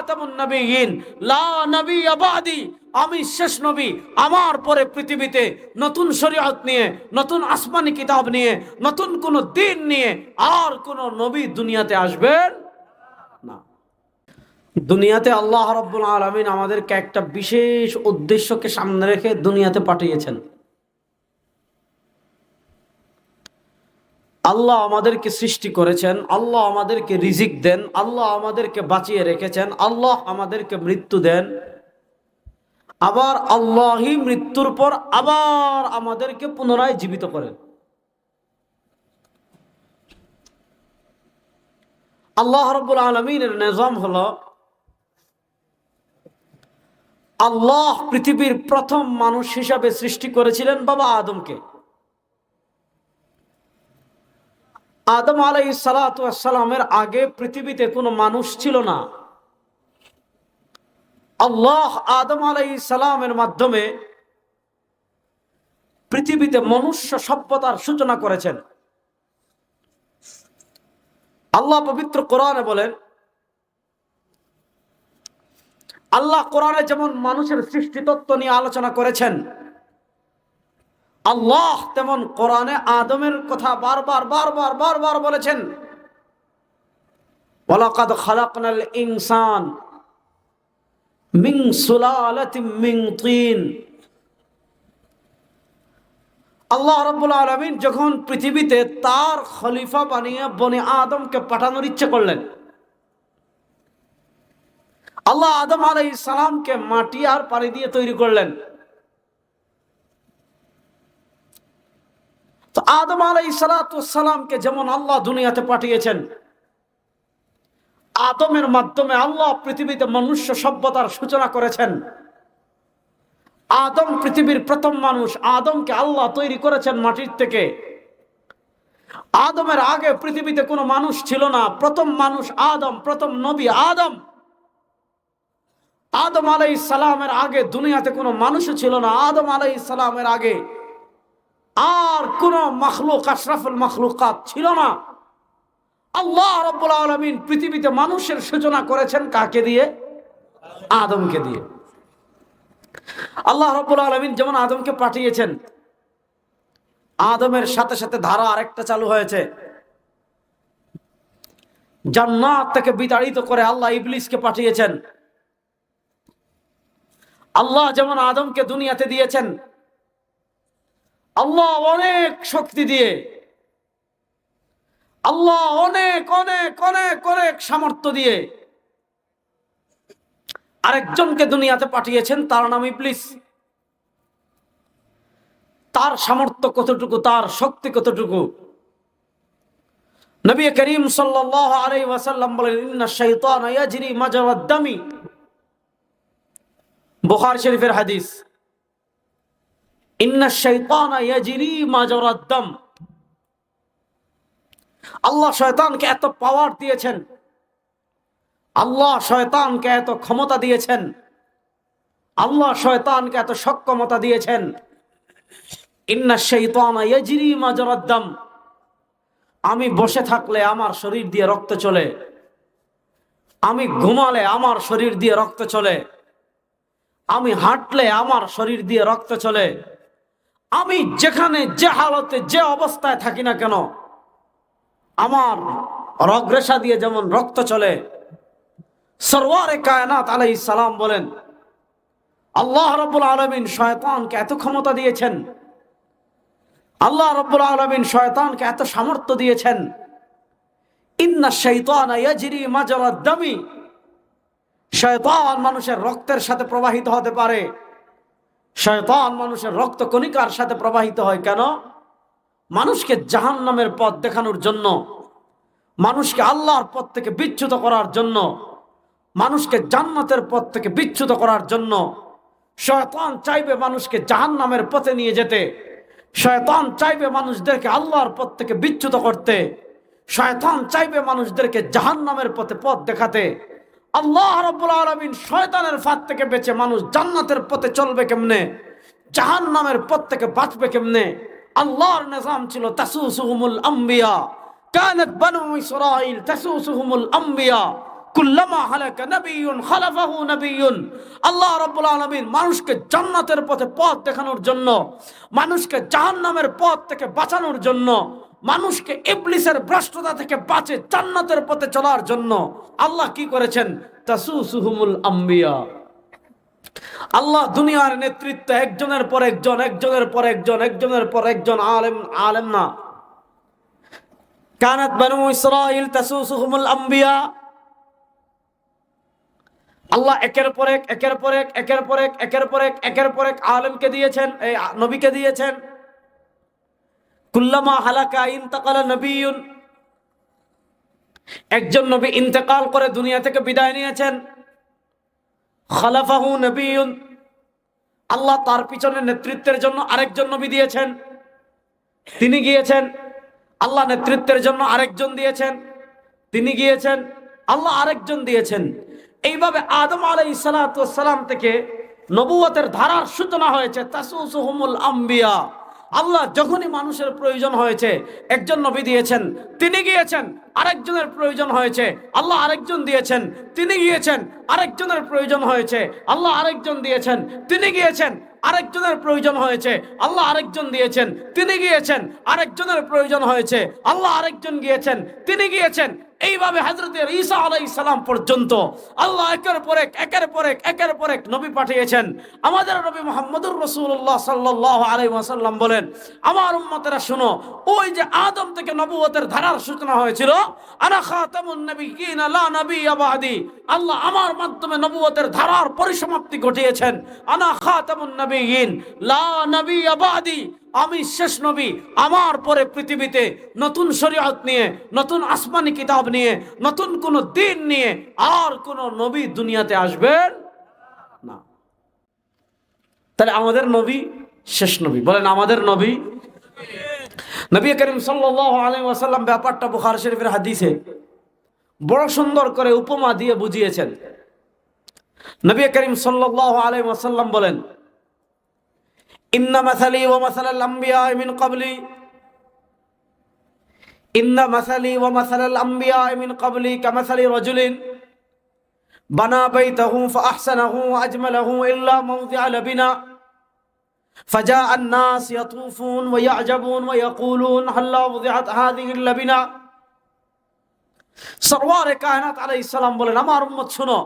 খাতামুন নবিয়িন লা নবী আবাদি, আমি শেষ নবী, আমার পরে পৃথিবীতে নতুন শরীয়ত নিয়ে, নতুন আসমানি কিতাব নিয়ে, নতুন কোন দিন নিয়ে আর কোন নবী দুনিয়াতে আসবেন না। দুনিয়াতে আল্লাহ রব্বুল আলমিন আমাদেরকে একটা বিশেষ উদ্দেশ্যকে সামনে রেখে দুনিয়াতে পাঠিয়েছেন। আল্লাহ আমাদেরকে সৃষ্টি করেছেন, আল্লাহ আমাদেরকে রিজিক দেন, আল্লাহ আমাদেরকে বাঁচিয়ে রেখেছেন, আল্লাহ আমাদেরকে মৃত্যু দেন। আবার আল্লাহই মৃত্যুর পর আবার আমাদেরকে পুনরায় জীবিত করেন। আল্লাহ রব্বুল আলমিনের নিজাম হলো, আল্লাহ পৃথিবীর প্রথম মানুষ হিসাবে সৃষ্টি করেছিলেন বাবা আদমকে। আদম আলাই সালাতামের আগে পৃথিবীতে কোনো মানুষ ছিল না। আল্লাহ আদম আলাই সালামের মাধ্যমে পৃথিবীতে মনুষ্য সভ্যতার সূচনা করেছেন। আল্লাহ পবিত্র কোরআনে বলেন, আল্লাহ কোরআনে যেমন মানুষের সৃষ্টি তত্ত্ব নিয়ে আলোচনা করেছেন আল্লাহ তেমন কোরআনে আদমের কথা বারবার বারবার বারবার বলেছেন। ইনসান তিন। আল্লাহ রাব্বুল আলামিন যখন পৃথিবীতে তার খলিফা বানিয়ে বনে আদমকে পাঠানোর ইচ্ছে করলেন, আল্লাহ আদম আলাই সালামকে মাটি আর পানি দিয়ে তৈরি করলেন। তো আদম আলাই সালাতামকে যেমন আল্লাহ দুনিয়াতে পাঠিয়েছেন, আদমের মাধ্যমে আল্লাহ পৃথিবীতে মনুষ্য সভ্যতার সূচনা করেছেন। আদম পৃথিবীর প্রথম মানুষ, আদমকে আল্লাহ তৈরি করেছেন মাটির থেকে। আদমের আগে পৃথিবীতে কোনো মানুষ ছিল না, প্রথম মানুষ আদম, প্রথম নবী আদম। আদম আলাই সালামের আগে দুনিয়াতে কোনো মানুষও ছিল না, আদম আলাই সালামের আগে আর কোন মখলুক, আশরাফুল মখলুকাত ছিল না। আল্লাহ রব্বুল আলমিন পৃথিবীতে মানুষের সূচনা করেছেন কাকে দিয়ে? আদমকে দিয়ে। আল্লাহ রব্বুল আলমিন যেমন আদমকে পাঠিয়েছেন, আদমের সাথে সাথে ধারা আরেকটা চালু হয়েছে। জান্নাত তাকে বিতাড়িত করে আল্লাহ ইবলিসকে পাঠিয়েছেন। আল্লাহ যেমন আদমকে দুনিয়াতে দিয়েছেন আল্লাহ অনেক শক্তি দিয়ে, আল্লাহ অনেক অনেক অনেক অনেক সামর্থ্য দিয়ে আরেকজনকে দুনিয়াতে পাঠিয়েছেন, তার নাম ইবলিস। তার সামর্থ্য কতটুকু, তার শক্তি কতটুকু? নবী করিম সাল্লাল্লাহু আলাইহি ওয়াসাল্লাম বলেন, ইন্না শাইতান শরীফের হাদিস। আল্লাহ শয়তানকে এত পাওয়ার দিয়েছেন। আল্লাহ শয়তানকে এত ক্ষমতা দিয়েছেন। আল্লাহ শয়তানকে এত সক্ষমতা দিয়েছেন। ইন্না শৈতান মাজরাদ্দাম আমি বসে থাকলে আমার শরীর দিয়ে রক্ত চলে। আমি ঘুমালে আমার শরীর দিয়ে রক্ত চলে। আমি হাঁটলে আমার শরীর দিয়ে রক্ত চলে। আমি যেখানে যে হালতে যে অবস্থায় থাকি না কেন, আমার রগরেশা দিয়ে যেমন রক্ত চলে, সরওয়ারে কায়নাত আলাই সালাম বলেন, আল্লাহ রব্বুল আলমিন শয়তানকে এত ক্ষমতা দিয়েছেন, আল্লাহ রব্বুল আলমিন শয়তানকে এত সামর্থ্য দিয়েছেন, ইন্না শৈতান শয়তান মানুষের রক্তের সাথে প্রবাহিত হতে পারে। শয়তান মানুষের রক্ত কণিকার সাথে প্রবাহিত হয় কেন? মানুষকে জাহান্নামের পথ দেখানোর জন্য, মানুষকে আল্লাহর পথ থেকে বিচ্যুত করার জন্য, মানুষকে জান্নাতের পথ থেকে বিচ্যুত করার জন্য শয়তান চাইবে মানুষকে জাহান্নামের পথে নিয়ে যেতে। শয়তান চাইবে মানুষদেরকে আল্লাহর পথ থেকে বিচ্যুত করতে। শয়তান চাইবে মানুষদেরকে জাহান্নামের পথে পথ দেখাতে। আল্লাহ রব্বুল আলমিন শয়তানের ফাঁদ থেকে বেঁচে মানুষ জান্নাতের পথে চলবে কেমনে? জাহান নামের পথ থেকে বাঁচবে কেমনে? আল্লাহর নিজাম ছিল তাসুসুহুমুল আম্বিয়া। কানাত বানু ইসরাইল তাসুসুহুমুল আম্বিয়া। কুল্লামা হালাকা নবিয়ুন, খালাফাহু নবিয়ুন। আল্লাহ রাব্বুল আলামিন মানুষকে জান্নাতের পথে পথ দেখানোর জন্য, মানুষকে জাহান্নামের পথ থেকে বাঁচানোর জন্য মানুষকে ইবলিসের ভ্রষ্টতা থেকে বাঁচে জান্নাতের পথে চলার জন্য আল্লাহ কি করেছেন? তাসুসুহুমুল আম্বিয়া। আল্লাহ দুনিয়ার নেতৃত্ব একজনের পর একজন, একজনের পর একজন, একজনের পর একজন আলেম আলেম না। কানাত বানু ইসরাইল তাসুসুহুমুল আম্বিয়া। আল্লাহ একের পর এক, একের পর এক, একের পর এক, একের পর এক, একের পর এক আলেমকে দিয়েছেন এই নবীকে দিয়েছেন। কুল্লামা হালাকা ইনতাকালা নবীন একজন নবী ইন্তেকাল করে দুনিয়া থেকে বিদায় নিয়েছেন। খালাফাহু নবীন আল্লাহ তার পিছনে নেতৃত্বের জন্য আরেকজন নবী দিয়েছেন। তিনি গিয়েছেন, আল্লাহ নেতৃত্বের জন্য আরেকজন দিয়েছেন। তিনি গিয়েছেন, আল্লাহ আরেকজন দিয়েছেন। এইভাবে আদম আলাই সালাম থেকে নবুয়তের ধারার সূচনা হয়েছে। তাসুসুহুমুল আম্বিয়া। আল্লাহ যখনই মানুষের প্রয়োজন হয়েছে, একজন নবী দিয়েছেন, তিনি গিয়েছেন, আরেকজনের প্রয়োজন হয়েছে, আল্লাহ আরেকজন দিয়েছেন, তিনি গিয়েছেন, আরেকজনের প্রয়োজন হয়েছে, আল্লাহ আরেকজন দিয়েছেন, তিনি গিয়েছেন, আরেকজনের প্রয়োজন হয়েছে, আল্লাহ আরেকজন দিয়েছেন, তিনি গিয়েছেন, আরেকজনের প্রয়োজন হয়েছে, আল্লাহ আরেকজন গিয়েছেন, তিনি গিয়েছেন এইভাবে হাজরতের ঈসা আলাই সালাম পর্যন্ত আল্লাহ একের পর এক, একের পর এক, একের পর এক নবী পাঠিয়েছেন। আমাদের নবী মোহাম্মদুর রসুল্লাহ সাল্লাহ আলাই ওয়াসাল্লাম বলেন, আমার উম্মতেরা শুনো, ওই যে আদম থেকে নবুয়তের ধারার সূচনা হয়েছিল নবী নবী আল্লাহ আমার মাধ্যমে নবুয়তের ধারার পরিসমাপ্তি ঘটিয়েছেন। আনা খাতামুন নবীন লা নবী আবাদি আমি শেষ নবী আমার পরে পৃথিবীতে নতুন শরীয়ত নিয়ে, নতুন আসমানি কিতাব নিয়ে, নতুন কোন দিন নিয়ে আর কোন নবী দুনিয়াতে আসবেন না। তাহলে আমাদের নবী শেষ নবী। বলেন, আমাদের নবী? নবী করিম সাল্লাল্লাহু আলাইহি ওয়াসাল্লাম ব্যাপারটা বুখারী শরীফের হাদিসে বড় সুন্দর করে উপমা দিয়ে বুঝিয়েছেন। নবী করিম সাল্লাল্লাহু আলাইহি ওয়াসাল্লাম বলেন ইন্না মাসালি ওয়া মাসালাল আম্বিয়া মিন ক্বাবলি ইন্না মাসালি ওয়া মাসালাল আম্বিয়া মিন ক্বাবলি কামাসালি রাজুলিন বানা বাইতাহু ফাআহসানাহু ওয়া আজমালাহু ইল্লা মাওদিআ লাবিনা فجاء الناس يطوفون ويعجبون ويقولون هلا وضعت هذه اللبنه সরওয়ারে কায়নাত আলাইহিস সালাম বলেন আমার উম্মত শুনো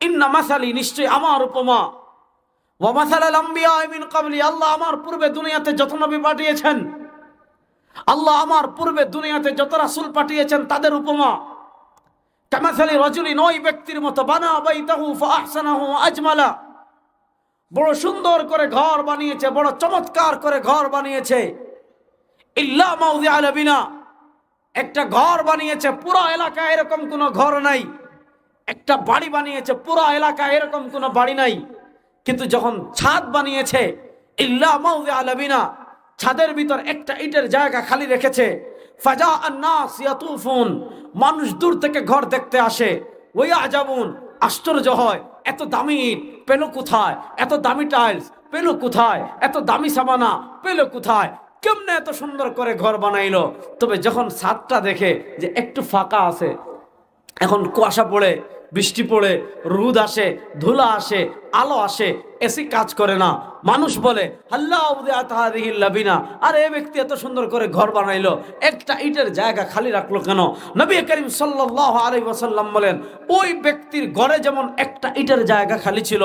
ইন্না মাসালি নিশ্চয় আমার উপমা আল্লাহ আমার পূর্বে দুনিয়াতে যত নবী পাঠিয়েছেন, আল্লাহ আমার পূর্বে দুনিয়াতে যত রাসূল পাঠিয়েছেন তাদের উপমা। কামাসালি রাজুলিন ওই ব্যক্তির মতো, বানা বাইতাহু ফাআহসানাহু আজমালা। বড় সুন্দর করে ঘর বানিয়েছে, বড় চমৎকার করে ঘর বানিয়েছে। ইল্লা মাউদি আলবিনা একটা ঘর বানিয়েছে, পুরো এলাকায় এরকম কোনো ঘর নাই। একটা বাড়ি বানিয়েছে, পুরো এলাকায় এরকম কোনো বাড়ি নাই। কিন্তু যখন ছাদ বানিয়েছে, ইল্লা মাউদি আলবিনা ছাদের ভিতর একটা ইটের জায়গা খালি রেখেছে ফাজা আন্নাস ইয়াতুফুন মানুষ দূর থেকে ঘর দেখতে আসে ওই আজাবুন আশ্চর্য হয়, এত দামি ইট, পেল কোথায়? এত দামি টাইলস, পেল কোথায়? এত দামি সাবানা, পেল কোথায়? কেমনে এত সুন্দর করে ঘর বানাইলো? তবে যখন ছাদটা দেখে যে একটু ফাঁকা আছে, এখন কুয়াশা পড়ে বৃষ্টি পড়ে, রুদ আসে, ধুলা আসে, আলো আসে, এসি কাজ করে না। মানুষ বলে হাল্লাহিল্লাবিনা আর, এ ব্যক্তি এত সুন্দর করে ঘর বানাইলো, একটা ইটের জায়গা খালি রাখল কেন? নবী করিম সাল্লাহ আলী ওয়াসাল্লাম বলেন, ওই ব্যক্তির ঘরে যেমন একটা ইটের জায়গা খালি ছিল,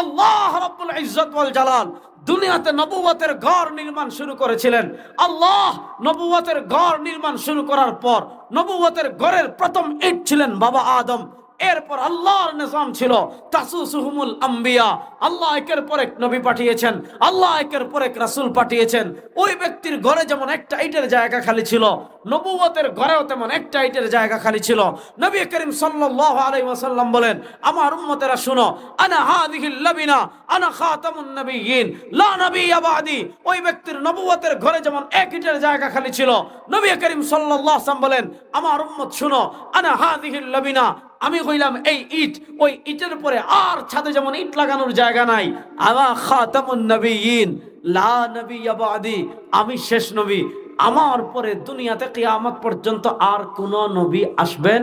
আল্লাহ রাব্বুল ইজ্জত ওয়াল জালাল দুনিয়াতে নবুয়তের ঘর নির্মাণ শুরু করেছিলেন। আল্লাহ নবুয়তের ঘর নির্মাণ শুরু করার পর নবুয়তের ঘরের প্রথম ইট ছিলেন বাবা আদম। এরপর আল্লাহর নিজাম ছিল, তাসুসুহুমুল আম্বিয়া। আল্লাহ একের পর এক নবী পাঠিয়েছেন, আল্লাহ একের পর এক রাসূল পাঠিয়েছেন। ওই ব্যক্তির ঘরে যেমন একটা ইটের জায়গা খালি ছিল নবুয়তের ঘরেও তেমন একটা ইটের জায়গা খালি ছিল। নবী করিম সাল্লাল্লাহু আলাইহি ওয়াসাল্লাম বলেন, আমার উম্মতেরা শুনো, আনা হাদিহিল লাবিনা, আনা খাতামুন নবিয়্যিন, লা নবিয়্যা বাদি। ওই ব্যক্তির নবুয়তের ঘরে যেমন এক ইটের জায়গা খালি ছিল, নবী করিম সাল্লাল্লাহু আলাইহি বলেন, আমার উম্মত শুনো, আনা হাদিহিল লাবিনা আমি কইলাম এই ইট। ওই ইটের উপরে আর ছাদে যেমন ইট লাগানোর জায়গা নাই। আমা খাতামুন নবিয়্যিন লা নবিয়্যা বাদি, আমি শেষ নবী। আমার পরে দুনিয়াতে কিয়ামত পর্যন্ত আর কোন নবী আসবেন?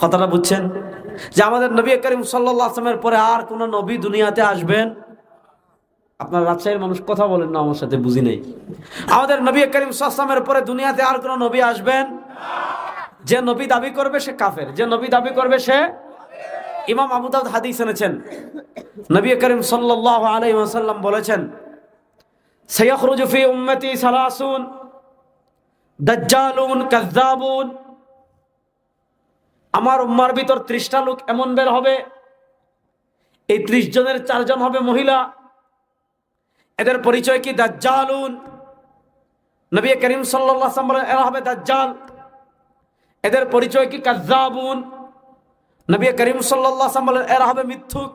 কথাটা বুঝছেন? যে আমাদের নবী করিম সাল্লাহ আসলামের পরে আর কোন নবী দুনিয়াতে আসবেন? আপনার রাজশাহীর মানুষ কথা বলেন না, আমার সাথে বুঝি নেই। আমাদের নবী করিম সাল্লামের পরে দুনিয়াতে আর কোন নবী আসবেন? যে নবী দাবি করবে সে কাফের, যে নবী দাবি করবে সে ইমাম আবু দাউদ হাদিস এনেছেন। নবী করিম সাল্লাল্লাহু আলাইহি ওয়াসাল্লাম বলেছেন, সায়াখরুজু ফি উম্মতি সালাসুন, দাজ্জালুন কাযযাবুন। আমার উম্মার ভিতর ত্রিশটা লোক এমন বের হবে, এই ত্রিশ জনের চারজন হবে মহিলা। এদের পরিচয় কি দাজ্জালুন? নবী করিম বলেন, এরা হবে দাজ্জাল। এদের পরিচয় কি কাজ্জাবুন? নবী করিম আলাইহি বলেন, এরা হবে মিথ্যুক।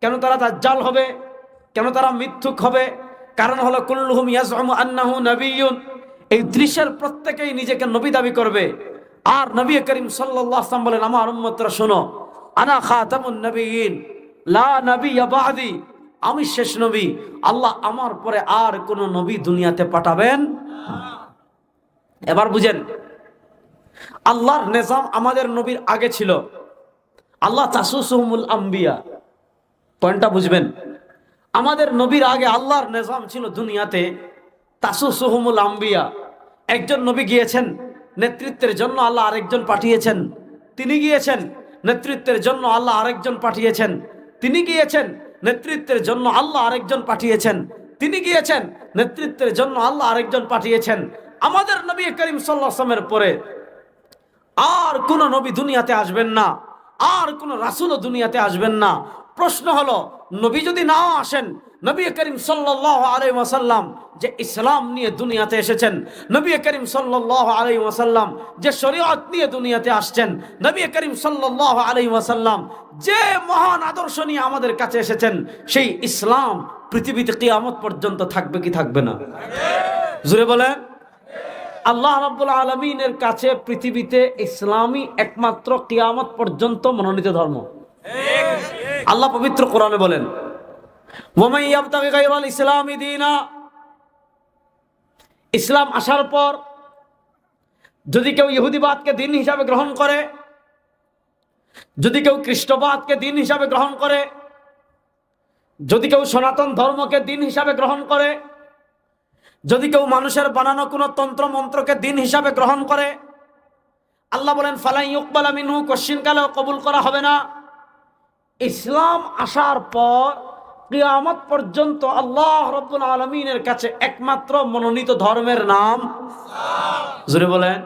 কেন তারা দাজ্জাল হবে? কেন তারা মিথ্যুক হবে? কারণ হলো, কুল্লুহুম ইয়াজউমু আন্নাহু নবিয়্যুন। এই দৃশ্যের প্রত্যেকেই নিজেকে নবী দাবি করবে। আর নবী করিম আলাইহি বলেন, আমার উম্মতরা শোনো, আনা খাতামুন নবিয়্যিন। লা নবিয়্যা বাদি। আমি শেষ নবী। আল্লাহ আমার পরে আর কোন নবী দুনিয়াতে পাঠাবেন এবার বুঝেন আল্লাহর নিজাম আমাদের নবীর আগে ছিল। আল্লাহ তাসুসুহুমুল আম্বিয়া। পয়েন্টটা বুঝবেন? আমাদের নবীর আগে আল্লাহর নিজাম ছিল দুনিয়াতে। তাসুসুহুমুল আম্বিয়া। একজন নবী গিয়েছেন, নেতৃত্বের জন্য আল্লাহ আরেকজন পাঠিয়েছেন। তিনি গিয়েছেন, নেতৃত্বের জন্য আল্লাহ আরেকজন পাঠিয়েছেন। তিনি গিয়েছেন, নেতৃত্বের জন্য আল্লাহ আরেকজন পাঠিয়েছেন। তিনি গিয়েছেন, নেতৃত্বের জন্য আল্লাহ আরেকজন পাঠিয়েছেন। আমাদের নবী করিম সাল্লামের পরে আর কোন নবী দুনিয়াতে আসবেন না, আর কোন রাসুলও দুনিয়াতে আসবেন না। প্রশ্ন হলো, নবী যদি নাও আসেন, নবী করিম ওয়াসাল্লাম যে ইসলাম নিয়ে দুনিয়াতে এসেছেন, নবী করিম ওয়াসাল্লাম যে শরীয়ত নিয়ে দুনিয়াতে আসছেন, নবী করিম ওয়াসাল্লাম যে মহান আদর্শ নিয়ে আমাদের কাছে এসেছেন, সেই ইসলাম পৃথিবীতে কিয়ামত পর্যন্ত থাকবে কি থাকবে না? জুড়ে বলেন। আল্লাহ রাব্বুল আলমিনের কাছে পৃথিবীতে ইসলামই একমাত্র কিয়ামত পর্যন্ত মনোনীত ধর্ম। আল্লাহ পবিত্র কোরআনে বলেন ইসলামি ইসলাম আসার পর যদি কেউ ইহুদিবাদকে দিন হিসাবে গ্রহণ করে, যদি কেউ খ্রিস্টবাদকে দিন হিসাবে গ্রহণ করে, যদি কেউ সনাতন ধর্মকে দিন হিসাবে গ্রহণ করে যদি কেউ মানুষের বানানো কোনো তন্ত্র মন্ত্রকে দিন হিসাবে গ্রহণ করে, আল্লাহ বলেন, ফালাই ইকবাল আমিনু কশ্চিন কালেও কবুল করা হবে না। ইসলাম আসার পর কিয়ামত পর্যন্ত আল্লাহ রব্বুল আলমিনের কাছে একমাত্র মনোনীত ধর্মের নাম। জুড়ে বলেন।